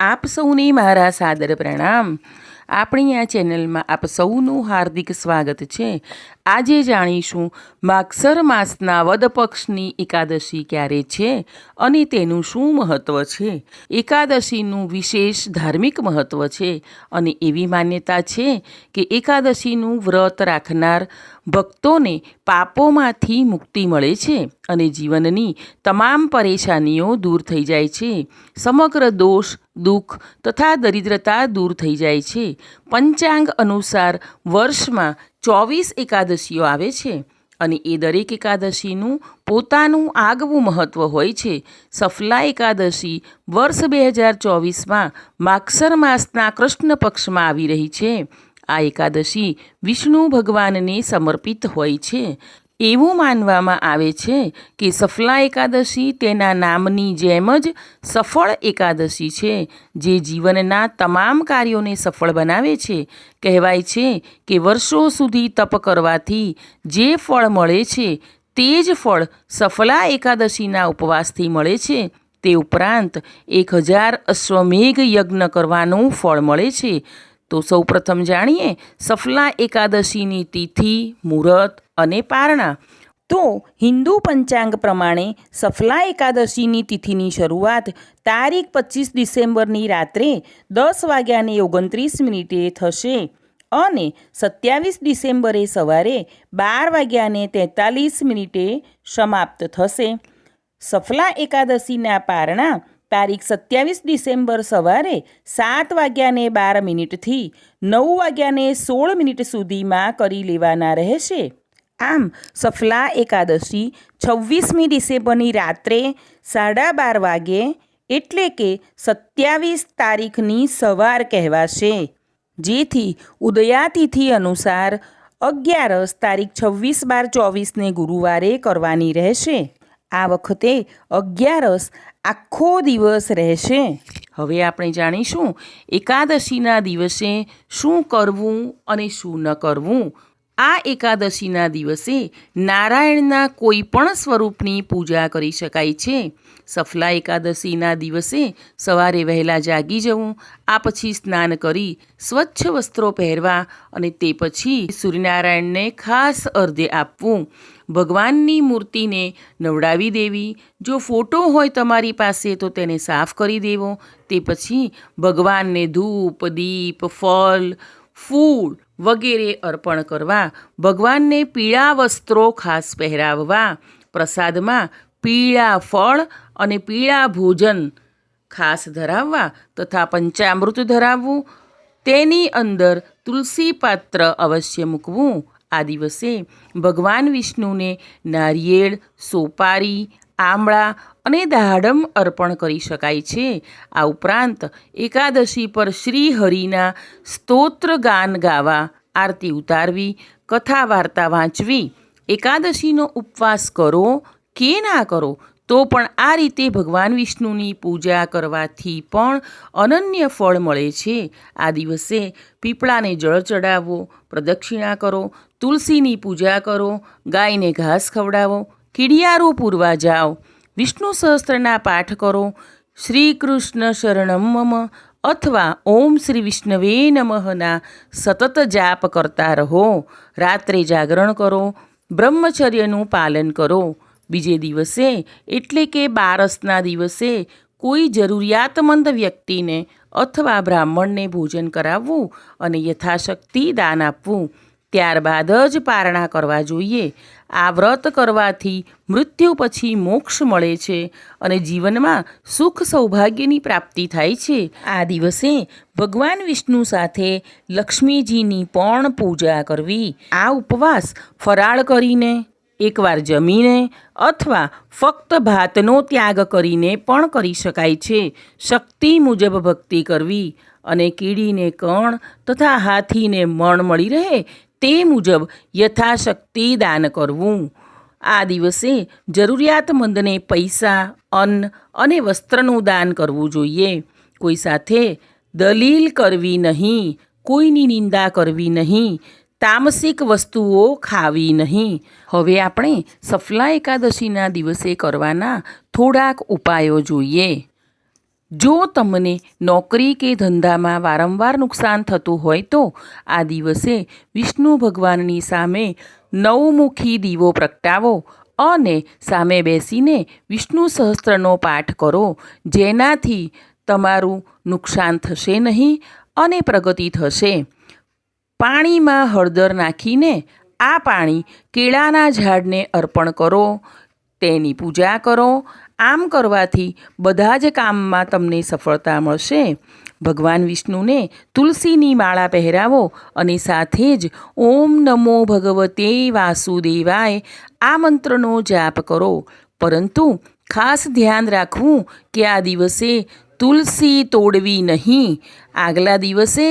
આપ સૌને મારા સાદર પ્રણામ. આપણી આ ચેનલમાં આપ સૌનું હાર્દિક સ્વાગત છે. આજે જાણીશું માગસર માસના વદ પક્ષની એકાદશી ક્યારે છે અને તેનું શું મહત્ત્વ છે? એકાદશીનું વિશેષ ધાર્મિક મહત્ત્વ છે અને એવી માન્યતા છે કે એકાદશીનું વ્રત રાખનાર ભક્તોને પાપોમાંથી મુક્તિ મળે છે અને જીવનની તમામ પરેશાનીઓ દૂર થઈ જાય છે. સમગ્ર દોષ, દુઃખ તથા દરિદ્રતા દૂર થઈ જાય છે. પંચાંગ અનુસાર વર્ષમાં ચોવીસ એકાદશીઓ આવે છે અને એ દરેક એકાદશીનું પોતાનું આગવું મહત્ત્વ હોય છે. સફલા એકાદશી વર્ષ બે હજાર ચોવીસમાં માગસર માસના કૃષ્ણ પક્ષમાં આવી રહી છે. આ એકાદશી વિષ્ણુ ભગવાનને સમર્પિત હોય છે. એવું માનવામાં આવે છે કે સફલા એકાદશી તેના નામની જેમ જ સફળ એકાદશી છે. જે જીવનના તમામ કાર્યોને સફળ બનાવે છે. કહેવાય છે કે વર્ષો સુધી તપ કરવાથી જે ફળ મળે છે, તે જ ફળ સફલા એકાદશીના ઉપવાસથી મળે છે. તે ઉપરાંત એક હજાર અશ્વમેઘ યજ્ઞ કરવાનું ફળ મળે છે. તો સૌપ્રથમ જાણીએ સફલા એકાદશીની તિથિ, મુહૂર્ત અને પારણા. તો હિન્દુ પંચાંગ પ્રમાણે સફલા એકાદશીની તિથિની શરૂઆત તારીખ પચીસ ડિસેમ્બરની રાત્રે દસ વાગ્યાને ઓગણત્રીસ મિનિટે થશે અને સત્યાવીસ ડિસેમ્બરે સવારે બાર વાગ્યાને તેતાલીસ મિનિટે સમાપ્ત થશે. સફલા એકાદશીના પારણા તારીખ સત્યાવીસ ડિસેમ્બર સવારે સાત વાગ્યાને બાર મિનિટથી નવ વાગ્યાને સોળ મિનિટ સુધીમાં કરી લેવાના રહેશે. આમ, સફલા એકાદશી છવ્વીસમી ડિસેમ્બરની રાત્રે સાડા બાર વાગે એટલે કે સત્યાવીસ તારીખની સવાર કહેવાશે. જેથી ઉદયાતિથિ અનુસાર અગિયારસ તારીખ છવ્વીસ બાર ચોવીસને ગુરુવારે કરવાની રહેશે. આ વખતે અગિયારસ આખો દિવસ રહેશે. હવે આપણે જાણીશું એકાદશીના દિવસે શું કરવું અને શું ન કરવું. આ એકાદશીના દિવસે નારાયણના કોઈ પણ સ્વરૂપની પૂજા કરી શકાય છે. સફલા એકાદશીના દિવસે સવારે વહેલા જાગી જવું, આ પછી સ્નાન કરી સ્વચ્છ વસ્ત્રો પહેરવા અને તે પછી સૂર્યનારાયણને ખાસ અર્ધ્ય આપવું. ભગવાનની મૂર્તિને નવડાવી દેવી. જો ફોટો હોય તમારી પાસે તો તેને સાફ કરી દેવો. તે પછી ભગવાનને ધૂપ, દીપ, ફળ, ફૂલ વગેરે અર્પણ કરવા, ભગવાનને પીળા વસ્ત્રો ખાસ પહેરાવવા, પ્રસાદમાં પીળા ફળ અને પીળા ભોજન ખાસ ધરાવવા તથા પંચામૃત ધરાવવું. તેની અંદર તુલસી પાત્ર અવશ્ય મૂકવું. આ દિવસે ભગવાન વિષ્ણુને નારિયેળ, સોપારી, આમળા અને દાડમ અર્પણ કરી શકાય છે. આ ઉપરાંત એકાદશી પર શ્રી હરિના સ્તોત્ર ગાન ગાવા, આરતી ઉતારવી કથા વાર્તા વાંચવી, એકાદશીનો ઉપવાસ કરો, કે ના કરો તો પણ આ રીતે ભગવાન વિષ્ણુની પૂજા કરવાથી પણ અનન્ય ફળ મળે છે. આ દિવસે પીપળાને જળ ચડાવો, પ્રદક્ષિણા કરો, તુલસીની પૂજા કરો, ગાયને ઘાસ ખવડાવો કીડિયારો પૂરવા જાઓ, વિષ્ણુ સહસ્ત્રના પાઠ કરો શ્રી કૃષ્ણ શરણમ મમ અથવા ઓમ શ્રી વિષ્ણવે નમઃના સતત જાપ કરતા રહો. રાત્રે જાગરણ કરો, બ્રહ્મચર્યનું પાલન કરો. બીજે દિવસે એટલે કે બારસના દિવસે કોઈ જરૂરિયાતમંદ વ્યક્તિને અથવા બ્રાહ્મણને ભોજન કરાવવું અને યથાશક્તિ દાન આપવું. ત્યારબાદ જ પારણા કરવા જોઈએ. આ વ્રત કરવાથી મૃત્યુ પછી મોક્ષ મળે છે અને જીવનમાં સુખ સૌભાગ્યની પ્રાપ્તિ થાય છે. આ દિવસે ભગવાન વિષ્ણુ સાથે લક્ષ્મીજીની પણ પૂજા કરવી. આ ઉપવાસ ફરાળ કરીને એકવાર જમીને અથવા ફક્ત ભાતનો ત્યાગ કરીને પણ કરી શકાય છે. શક્તિ મુજબ ભક્તિ કરવી અને કીડીને કણ તથા હાથીને મણ મળી રહે તે મુજબ યથાશક્તિ દાન કરવું. આ દિવસે જરૂરિયાતમંદને પૈસા, અન્ન અને વસ્ત્રનું દાન કરવું જોઈએ. કોઈ સાથે દલીલ કરવી નહીં, કોઈની નિંદા કરવી નહીં તામસિક વસ્તુઓ ખાવી નહીં. હવે આપણે સફલા એકાદશીના દિવસે કરવાના થોડાક ઉપાયો જોઈએ. જો તમને નોકરી કે ધંધામાં વારંવાર નુકસાન થતું હોય તો આ દિવસે વિષ્ણુ ભગવાનની સામે નવમુખી દીવો પ્રગટાવો અને સામે બેસીને વિષ્ણુ સહસ્ત્રનો પાઠ કરો. જેનાથી તમારું નુકસાન થશે નહીં અને પ્રગતિ થશે. પાણીમાં હળદર નાખીને આ પાણી કેળાના ઝાડને અર્પણ કરો, તેની પૂજા કરો. આમ કરવાથી બધા જ કામમાં તમને સફળતા મળશે. ભગવાન વિષ્ણુને તુલસીની માળા પહેરાવો અને સાથે જ ઓમ નમો ભગવતે વાસુદેવાય આ મંત્રનો જાપ કરો. પરંતુ ખાસ ધ્યાન રાખવું કે આ દિવસે તુલસી તોડવી નહીં. આગલા દિવસે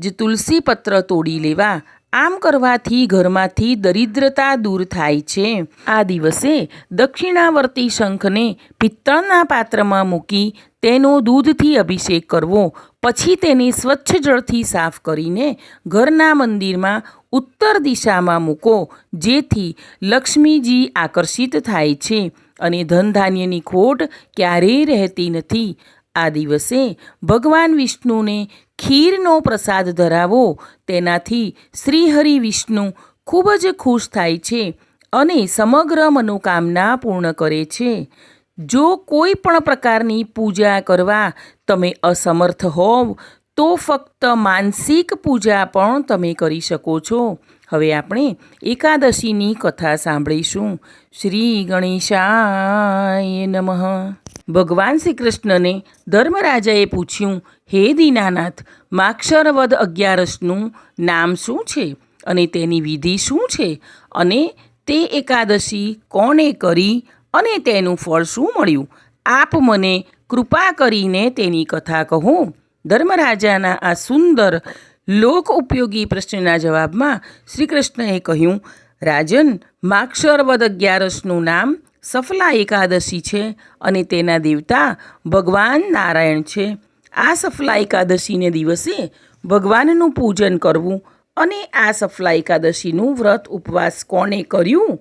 જ તુલસી પત્ર તોડી લેવા. આમ કરવાથી ઘરમાંથી દરિદ્રતા દૂર થાય છે. આ દિવસે દક્ષિણાવર્તી શંખને પિત્તળના પાત્રમાં મૂકી તેનો દૂધથી અભિષેક કરવો, પછી તેને સ્વચ્છ જળથી સાફ કરીને ઘરના મંદિરમાં ઉત્તર દિશામાં મૂકો, જેથી લક્ષ્મીજી આકર્ષિત થાય છે અને ધનધાન્યની ખોટ ક્યારેય રહેતી નથી. આ દિવસે ભગવાન વિષ્ણુને ખીરનો પ્રસાદ ધરાવો. તેનાથી શ્રીહરિ વિષ્ણુ ખૂબ જ ખુશ થાય છે અને સમગ્ર મનોકામના પૂર્ણ કરે છે. જો કોઈ પણ પ્રકારની પૂજા કરવા તમે અસમર્થ હોવ, તો ફક્ત માનસિક પૂજા પણ તમે કરી શકો છો. હવે આપણે એકાદશીની કથા સાંભળીશું. શ્રી ગણેશાય નમઃ. ભગવાન શ્રી કૃષ્ણને ધર્મરાજાએ પૂછ્યું, હે દીનાનાથ, માક્ષરવદ અગિયારસનું નામ શું છે? અને તેની વિધિ શું છે? અને તે એકાદશી કોણે કરી? અને તેનું ફળ શું મળ્યું? આપ મને કૃપા કરીને તેની કથા કહો. ધર્મરાજાના આ સુંદર લોક ઉપયોગી પ્રશ્નના જવાબમાં શ્રી કૃષ્ણએ કહ્યું, રાજન, માક્ષરવદ અગિયારસનું નામ સફલા એકાદશી છે અને તેના દેવતા ભગવાન નારાયણ છે. આ સફલા એકાદશીને દિવસે ભગવાનનું પૂજન કરવું અને આ સફલા એકાદશીનું વ્રત ઉપવાસ કોણે કર્યું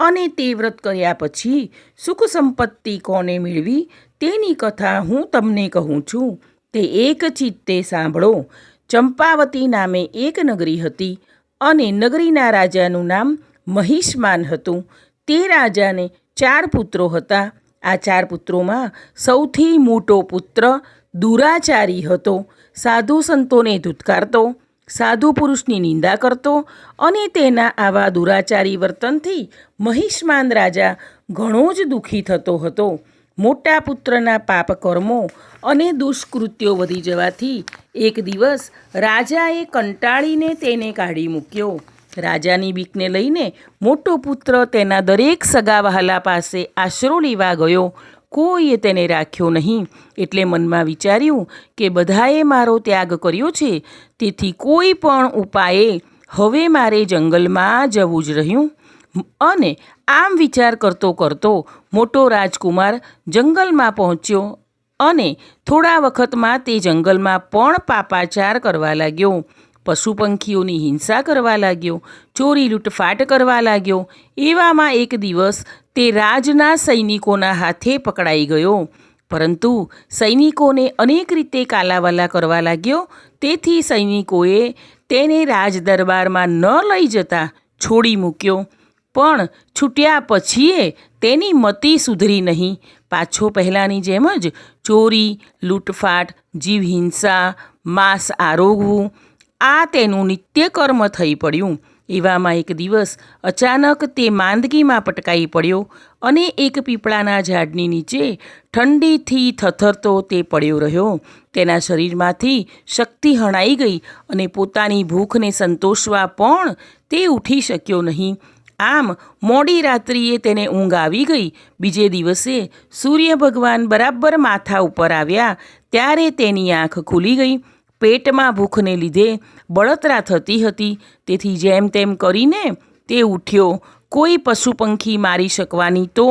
અને તે વ્રત કર્યા પછી સુખ સંપત્તિ કોને મેળવી તેની કથા હું તમને કહું છું. તે એક ચિત્તે સાંભળો. ચંપાવતી નામે એક નગરી હતી અને નગરીના રાજાનું નામ મહિષ્માન હતું. તે રાજાને ચાર પુત્રો હતા. આ ચાર પુત્રોમાં સૌથી મોટો પુત્ર દુરાચારી હતો. સાધુ સંતોને ધૂતકારતો, સાધુ પુરુષની નિંદા કરતો અને તેના આવા દુરાચારી વર્તનથી મહિષ્માન રાજા ઘણો જ દુઃખી થતો હતો. મોટા પુત્રના પાપ કર્મો અને દુષ્કૃત્યો વધી જવાથી એક દિવસ રાજાએ કંટાળીને તેને કાઢી મૂક્યો. રાજાની બીકને લઈને મોટો પુત્ર તેના દરેક સગા વહાલા પાસે આશરો લેવા ગયો. કોઈએ તેને રાખ્યો નહીં. એટલે મનમાં વિચાર્યું કે બધાએ મારો ત્યાગ કર્યો છે. તેથી કોઈ પણ ઉપાયે હવે મારે જંગલમાં જવું જ રહ્યું. અને આમ વિચાર કરતો કરતો મોટો રાજકુમાર જંગલમાં પહોંચ્યો અને થોડા વખતમાં તે જંગલમાં પણ પાપાચાર કરવા લાગ્યો. પશુ પંખીઓની હિંસા કરવા લાગ્યો, ચોરી લૂંટફાટ કરવા લાગ્યો, એવામાં એક દિવસ તે રાજના સૈનિકોના હાથે પકડાઈ ગયો. પરંતુ સૈનિકોને અનેક રીતે કાલાવાલા કરવા લાગ્યો, તેથી સૈનિકોએ તેને રાજદરબારમાં ન લઈ જતા છોડી મૂક્યો. પણ છૂટ્યા પછીએ તેની મતિ સુધરી નહીં. પાછો પહેલાંની જેમ જ ચોરી, લૂંટફાટ જીવ હિંસા માંસ આરોગવું આ તેનું નિત્યકર્મ થઈ પડ્યું. એવામાં એક દિવસ અચાનક તે માંદગીમાં પટકાઈ પડ્યો અને એક પીપળાના ઝાડની નીચે ઠંડીથી થથરતો તે પડ્યો રહ્યો. તેના શરીરમાંથી શક્તિ હણાઈ ગઈ અને પોતાની ભૂખને સંતોષવા પણ તે ઉઠી શક્યો નહીં. આમ મોડી રાત્રિએ તેને ઊંઘ આવી ગઈ. બીજે દિવસે સૂર્ય ભગવાન બરાબર માથા ઉપર આવ્યા ત્યારે તેની આંખ ખુલી ગઈ. પેટમાં ભૂખને લીધે બળતરા થતી હતી. તેથી જેમ તેમ કરીને તે ઉઠ્યો. કોઈ પશુ પંખી મારી શકવાની તો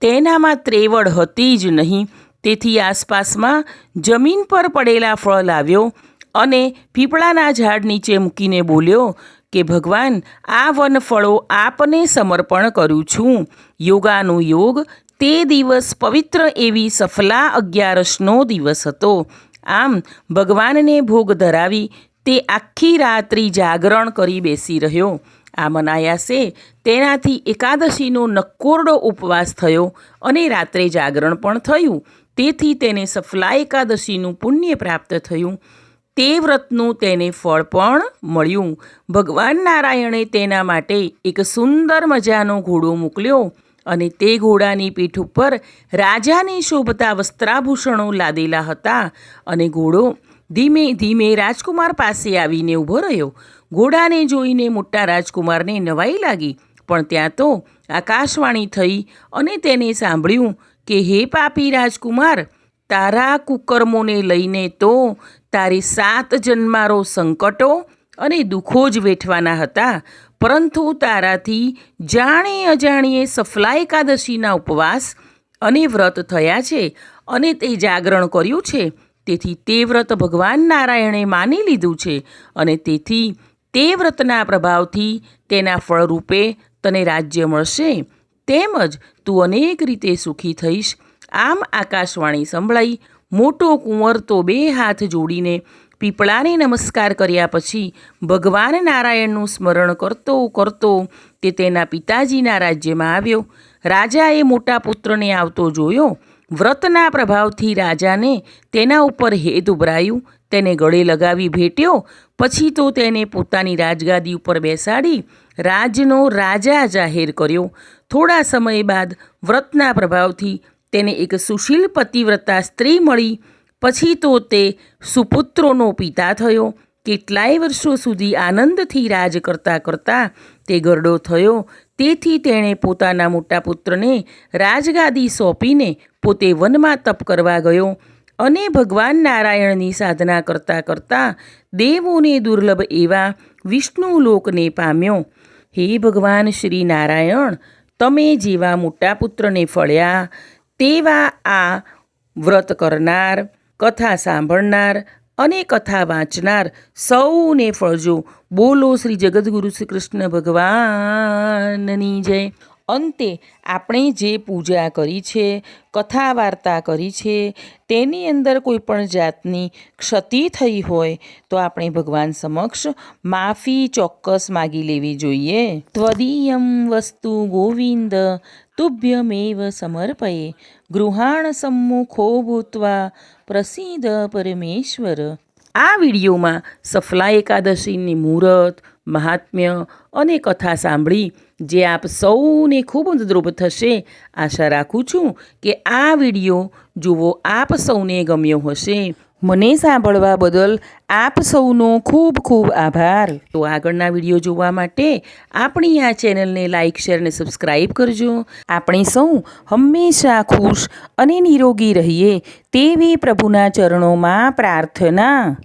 તેનામાં ત્રેવડ હતી જ નહીં. તેથી આસપાસમાં જમીન પર પડેલા ફળ લાવ્યો અને પીપળાના ઝાડ નીચે મૂકીને બોલ્યો, કે ભગવાન, આ વનફળો આપને સમર્પણ કરું છું. યોગાનો યોગ તે દિવસ પવિત્ર એવી સફલા અગિયારસનો દિવસ હતો. આમ ભગવાનને ભોગ ધરાવી તે આખી રાત્રિ જાગરણ કરી બેસી રહ્યો. આ મનાયાસે તેનાથી એકાદશીનો નક્કોરડો ઉપવાસ થયો અને રાત્રે જાગરણ પણ થયું. તેથી તેને સફલા એકાદશીનું પુણ્ય પ્રાપ્ત થયું. તે વ્રતનું તેને ફળ પણ મળ્યું. ભગવાન નારાયણે તેના માટે એક સુંદર મજાનો ઘોડો મોકલ્યો. અને તે ઘોડાની પીઠ ઉપર રાજાને શોભતા વસ્ત્રાભૂષણો લાદેલા હતા અને ઘોડો ધીમે ધીમે રાજકુમાર પાસે આવીને ઊભો રહ્યો. ઘોડાને જોઈને મોટા રાજકુમારને નવાઈ લાગી, પણ ત્યાં તો આકાશવાણી થઈ અને તેને સાંભળ્યું કે, હે પાપી રાજકુમાર, તારા કુકર્મોને લઈને તો તારે સાત જન્મારો સંકટો અને દુઃખો જ વેઠવાના હતા, પરંતુ તારાથી જાણે અજાણીએ સફલા એકાદશીના ઉપવાસ અને વ્રત થયા છે અને તે જાગરણ કર્યું છે. તેથી તે વ્રત ભગવાન નારાયણે માની લીધું છે અને તેથી તે વ્રતના પ્રભાવથી તેના ફળરૂપે તને રાજ્ય મળશે. તેમજ તું અનેક રીતે સુખી થઈશ. આમ આકાશવાણી સંભળાઈ મોટો કુંવર તો બે હાથ જોડીને પીપળાને નમસ્કાર કર્યા પછી ભગવાન નારાયણનું સ્મરણ કરતો કરતો તે તેના પિતાજીના રાજ્યમાં આવ્યો. રાજાએ મોટા પુત્રને આવતો જોયો. વ્રતના પ્રભાવથી રાજાને તેના ઉપર હેત ઉભરાયું. તેને ગળે લગાવી ભેટ્યો. પછી તો તેને પોતાની રાજગાદી ઉપર બેસાડી રાજનો રાજા જાહેર કર્યો. થોડા સમય બાદ વ્રતના પ્રભાવથી તેને એક સુશીલ પતિવ્રતા સ્ત્રી મળી. પછી તો તે સુપુત્રોનો પિતા થયો. કેટલાય વર્ષો સુધી આનંદથી રાજ કરતા કરતાં તે ગરડો થયો. તેથી તેણે પોતાના મોટા પુત્રને રાજગાદી સોંપીને પોતે વનમાં તપ કરવા ગયો અને ભગવાન નારાયણની સાધના કરતાં કરતાં દેવોને દુર્લભ એવા વિષ્ણુ લોકને પામ્યો. હે ભગવાન શ્રી નારાયણ, તમે જેવા મોટા પુત્રને ફળ્યા, તેવા આ વ્રત કરનાર કથા સાંભળનાર અને કથા વાંચનાર સૌને ફળજો. બોલો શ્રી જગદગુરુ શ્રી કૃષ્ણ ભગવાનની જય. અંતે આપણે જે પૂજા કરી છે, કથા વાર્તા કરી છે, તેની અંદર કોઈ પણ જાતની ક્ષતિ થઈ હોય તો આપણે ભગવાન સમક્ષ માફી ચોક્કસ માગી લેવી જોઈએ. ત્વદીયમ વસ્તુ ગોવિંદ, તુભ્યમેવ સમર્પયે. ગૃહાણ સમ્મુખો ભૂત્વા પ્રસિદ્ધ પરમેશ્વર. આ વિડીયોમાં સફલા એકાદશીની મુહૂર્ત મહાત્મ્ય અને કથા સાંભળી. જે આપ સૌને ખૂબ મદદરૂપ થશે. આશા રાખું છું કે આ વીડિયો જુઓ આપ સૌને ગમ્યો હશે. મને સાંભળવા બદલ આપ સૌનો ખૂબ ખૂબ આભાર. તો આગળના વીડિયો જોવા માટે આપણી આ ચેનલને લાઇક શેર અને સબસ્ક્રાઈબ કરજો. આપણે સૌ હંમેશા ખુશ અને નિરોગી રહીએ તેવી પ્રભુના ચરણોમાં પ્રાર્થના.